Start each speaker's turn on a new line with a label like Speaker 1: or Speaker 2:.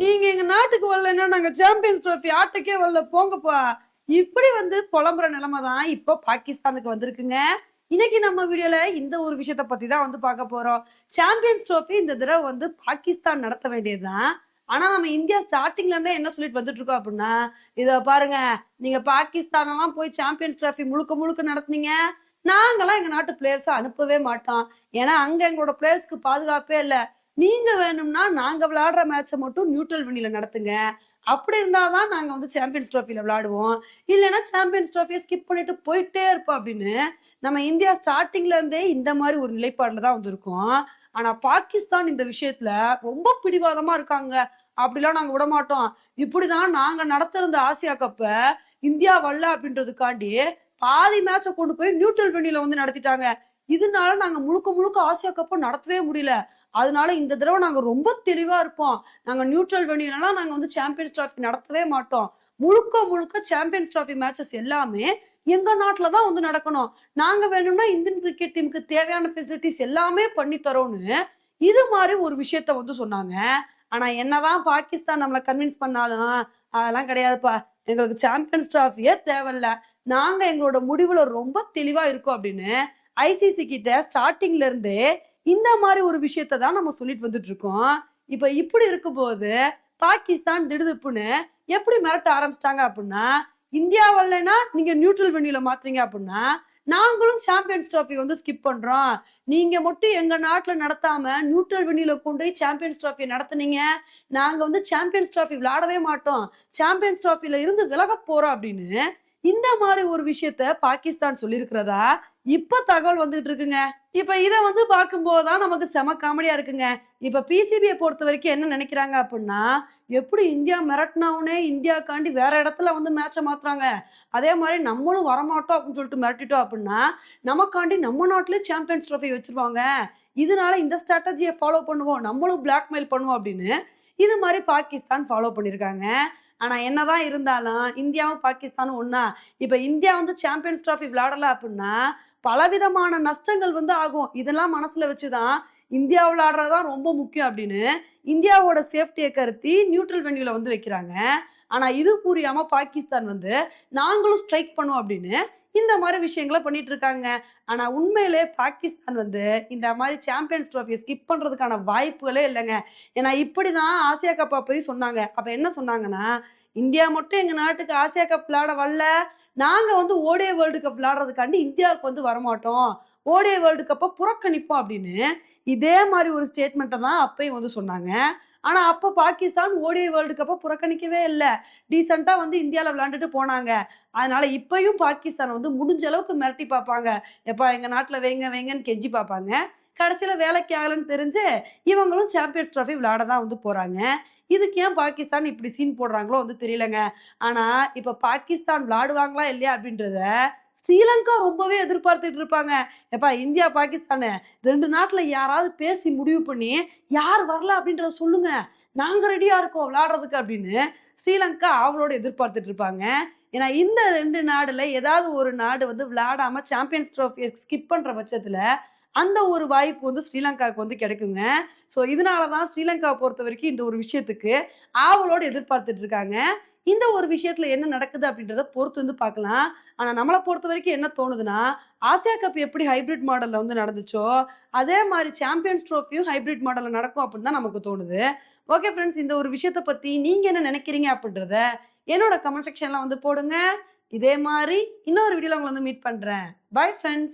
Speaker 1: நீங்க எங்க நாட்டுக்கு வரலன்னா நாங்க சாம்பியன்ஸ் ட்ரோஃபி ஆட்டக்கே வரல. போங்கப்பா. இப்படி வந்து புலம்புற நிலைமை தான் இப்போ பாகிஸ்தானுக்கு வந்திருக்குங்க. இன்னைக்கு நம்ம வீடியோல இந்த ஒரு விஷயத்த பத்தி தான் வந்து பார்க்க போறோம். சாம்பியன்ஸ் ட்ரோஃபி இந்த தடவை வந்து பாகிஸ்தான் நடத்த வேண்டியதுதான். ஆனா நம்ம இந்தியா ஸ்டார்டிங்ல இருந்தே என்ன சொல்லிட்டு வந்துட்டு இருக்கோம் அப்படின்னா இத பாருங்க நீங்க பாகிஸ்தான் எல்லாம் போய் சாம்பியன்ஸ் ட்ராஃபி முழுக்க முழுக்க நடத்துனீங்க. நாங்கெல்லாம் எங்க நாட்டு பிளேயர்ஸை அனுப்பவே மாட்டோம். ஏன்னா அங்க எங்களோட பிளேயர்ஸ்க்கு பாதுகாப்பே இல்லை. நீங்க வேணும்னா நாங்க விளையாடுற மேட்சை மட்டும் நியூட்ரல் வெனில நடத்துங்க. அப்படி இருந்தாதான் நாங்க வந்து சாம்பியன்ஸ் ட்ரோஃபில விளையாடுவோம். இல்லைன்னா சாம்பியன்ஸ் ட்ரோஃபியை ஸ்கிப் பண்ணிட்டு போயிட்டே இருப்போம் அப்படின்னு நம்ம இந்தியா ஸ்டார்டிங்ல இருந்தே இந்த மாதிரி ஒரு நிலைப்பாடுல தான் வந்திருக்கோம். ஆனா பாகிஸ்தான் இந்த விஷயத்துல ரொம்ப பிடிவாதமா இருக்காங்க. அப்படிலாம் நாங்க விட மாட்டோம். இப்படிதான் நாங்க நடத்திருந்த ஆசியா கப்ப இந்தியா வரல அப்படின்றதுக்காண்டி பாதி மேட்சை கொண்டு போய் நியூட்ரல் வெனில வந்து நடத்திட்டாங்க. இதனால நாங்க முழுக்க முழுக்க ஆசியா கப்பை நடத்தவே முடியல. அதனால இந்த தடவை நாங்க ரொம்ப தெளிவா இருப்போம். நாங்க நியூட்ரல் வெனிலாம் நாங்க வந்து சாம்பியன்ஸ் ட்ராஃபி நடத்தவே மாட்டோம். முழுக்க முழுக்க சாம்பியன்ஸ் ட்ராஃபி மேட்சஸ் எல்லாமே எங்க நாட்டுல தான் வந்து நடக்கணும். நாங்க வேணும்னா இந்தியன் கிரிக்கெட் டீமுக்கு தேவையான ஃபெசிலிட்டிஸ் எல்லாமே பண்ணி தரோம்னு இது மாதிரி ஒரு விஷயத்த வந்து சொன்னாங்க. ஆனா என்னதான் பாகிஸ்தான் நம்மளை கன்வின்ஸ் பண்ணாலும் அதெல்லாம் கிடையாதுப்பா. எங்களுக்கு சாம்பியன்ஸ் ட்ராஃபியே தேவையில்ல. நாங்க எங்களோட முடிவுல ரொம்ப தெளிவா இருக்கோம் அப்படின்னு ஐசிசி கிட்ட ஸ்டார்டிங்ல இருந்தே இந்த மாதிரி ஒரு விஷயத்த தான் நம்ம சொல்லிட்டு வந்துட்டு இருக்கோம் இப்ப இப்படி இருக்கும்போது பாகிஸ்தான் திடுதுப்புன்னு எப்படி மிரட்ட ஆரம்பிச்சிட்டாங்க அப்படின்னா இந்தியா வரலைன்னா நீங்க நியூட்ரல் வென்யூல மாத்துறீங்க அப்படின்னா நாங்களும் சாம்பியன்ஸ் ட்ராஃபி வந்து ஸ்கிப் பண்றோம். நீங்க மட்டும் எங்க நாட்டுல நடத்தாம நியூட்ரல் வென்யூல கொண்டு போய் சாம்பியன்ஸ் ட்ராஃபி நடத்துனீங்க. நாங்க வந்து சாம்பியன்ஸ் ட்ராஃபி விளையாடவே மாட்டோம். சாம்பியன்ஸ் ட்ராஃபில இருந்து விலக போறோம் அப்படின்னு இந்த மாதிரி ஒரு விஷயத்த பாகிஸ்தான் சொல்லியிருக்கிறதா? இப்ப தகவல் வந்துட்டு இருக்குங்க. இப்ப இத வந்து பார்க்கும்போதுதான் நமக்கு செம காமெடியா இருக்குங்க. இப்ப பிசிபியை பொறுத்த வரைக்கும் என்ன நினைக்கிறாங்க அப்படின்னா எப்படி இந்தியா மிரட்டினவுனே இந்தியாக்காண்டி வேற இடத்துல வந்து மேட்சை மாத்துறாங்க. அதே மாதிரி நம்மளும் வரமாட்டோம் அப்படின்னு சொல்லிட்டு மிரட்டிட்டோம் அப்படின்னா நமக்காண்டி நம்ம நாட்டிலே சாம்பியன்ஸ் ட்ரோஃபி வச்சிருவாங்க. இதனால இந்த ஸ்ட்ராட்டஜியை ஃபாலோ பண்ணுவோம். நம்மளும் பிளாக்மெயில் பண்ணுவோம் அப்படின்னு இது மாதிரி பாகிஸ்தான் ஃபாலோ பண்ணியிருக்காங்க ஆனா என்னதான் இருந்தாலும் இந்தியாவும் பாகிஸ்தானும் ஒன்றா இப்ப இந்தியா வந்து சாம்பியன்ஸ் ட்ராஃபி விளையாடல அப்படின்னா பலவிதமான நஷ்டங்கள் வந்து ஆகும். இதெல்லாம் மனசுல வச்சுதான் இந்தியா ஆடுறதுதான் ரொம்ப முக்கியம் அப்படின்னு இந்தியாவோட சேஃப்டியை கருத்தி நியூட்ரல் வென்யூல வந்து வைக்கிறாங்க. ஆனா இது புரியாம பாகிஸ்தான் வந்து நாங்களும் ஸ்ட்ரைக் பண்ணுவோம் அப்படின்னு இந்த மாதிரி விஷயங்களை பண்ணிட்டு இருக்காங்க. ஆனா உண்மையிலே பாகிஸ்தான் வந்து இந்த மாதிரி சாம்பியன்ஸ் ட்ரோஃபியை ஸ்கிப் பண்றதுக்கான வாய்ப்புகளே இல்லைங்க. ஏன்னா இப்படிதான் ஆசியா கப்பா போய் சொன்னாங்க. அப்ப என்ன சொன்னாங்கன்னா இந்தியா மட்டும் எங்க நாட்டுக்கு ஆசியா கப் விளையாட வரல. நாங்கள் வந்து ஓடே வேர்ல்டு கப் விளையாடுறதுக்காண்டி இந்தியாவுக்கு வந்து வரமாட்டோம். ஓடே வேர்ல்டு கப்பை புறக்கணிப்போம் அப்படின்னு இதே மாதிரி ஒரு ஸ்டேட்மெண்ட்டை தான் அப்பையும் வந்து சொன்னாங்க. ஆனால் அப்போ பாகிஸ்தான் ஓடிய வேர்ல்டு கப்பை புறக்கணிக்கவே இல்லை. டீசெண்டாக வந்து இந்தியாவில் விளாண்டுட்டு போனாங்க. அதனால இப்பயும் பாகிஸ்தான் வந்து முடிஞ்ச அளவுக்கு மிரட்டி பார்ப்பாங்க. எப்பா எங்கள் நாட்டில் வைங்க வைங்கன்னு கெஞ்சி பார்ப்பாங்க. கடைசியில் வேலைக்கு ஆகலன்னு தெரிஞ்சு இவங்களும் சாம்பியன்ஸ் ட்ராஃபி விளையாட தான் வந்து போகிறாங்க இதுக்கு ஏன் பாகிஸ்தான் இப்படி சீன் போடுறாங்களோ வந்து தெரியலங்க. ஆனால் இப்போ பாகிஸ்தான் விளாடுவாங்களா இல்லையா அப்படின்றத ஸ்ரீலங்கா ரொம்பவே எதிர்பார்த்துட்டு இருப்பாங்க. எப்பா இந்தியா பாகிஸ்தானு ரெண்டு நாட்டில் யாராவது பேசி முடிவு பண்ணி யார் வரல அப்படின்றத சொல்லுங்க. நாங்கள் ரெடியாக இருக்கோம் விளாடுறதுக்கு அப்படின்னு ஸ்ரீலங்கா அவளோட எதிர்பார்த்துட்டு இருப்பாங்க. ஏன்னா இந்த ரெண்டு நாடுல ஏதாவது ஒரு நாடு வந்து விளையாடாம சாம்பியன்ஸ் ட்ரோஃபியை ஸ்கிப் பண்ற பட்சத்துல அந்த ஒரு வாய்ப்பு வந்து ஸ்ரீலங்காவுக்கு வந்து கிடைக்குங்க. ஸோ இதனால தான் ஸ்ரீலங்காவை பொறுத்த வரைக்கும் இந்த ஒரு விஷயத்துக்கு ஆவலோடு எதிர்பார்த்துட்டு இருக்காங்க. இந்த ஒரு விஷயத்துல என்ன நடக்குது அப்படின்றத பொறுத்து வந்து பார்க்கலாம். ஆனா நம்மளை பொறுத்த வரைக்கும் என்ன தோணுதுன்னா ஆசியா கப் எப்படி ஹைபிரிட் மாடல்ல வந்து நடந்துச்சோ அதே மாதிரி சாம்பியன்ஸ் ட்ரோஃபியும் ஹைபிரிட் மாடல்ல நடக்கும் அப்படின்னு தான் நமக்கு தோணுது. ஓகே ஃப்ரெண்ட்ஸ் இந்த ஒரு விஷயத்தை பத்தி நீங்க என்ன நினைக்கிறீங்க அப்படின்றத என்னோட கமெண்ட் செக்ஷன்லாம் வந்து போடுங்க. இதே மாதிரி இன்னொரு வீடியோல உங்களை வந்து மீட் பண்றேன். Bye friends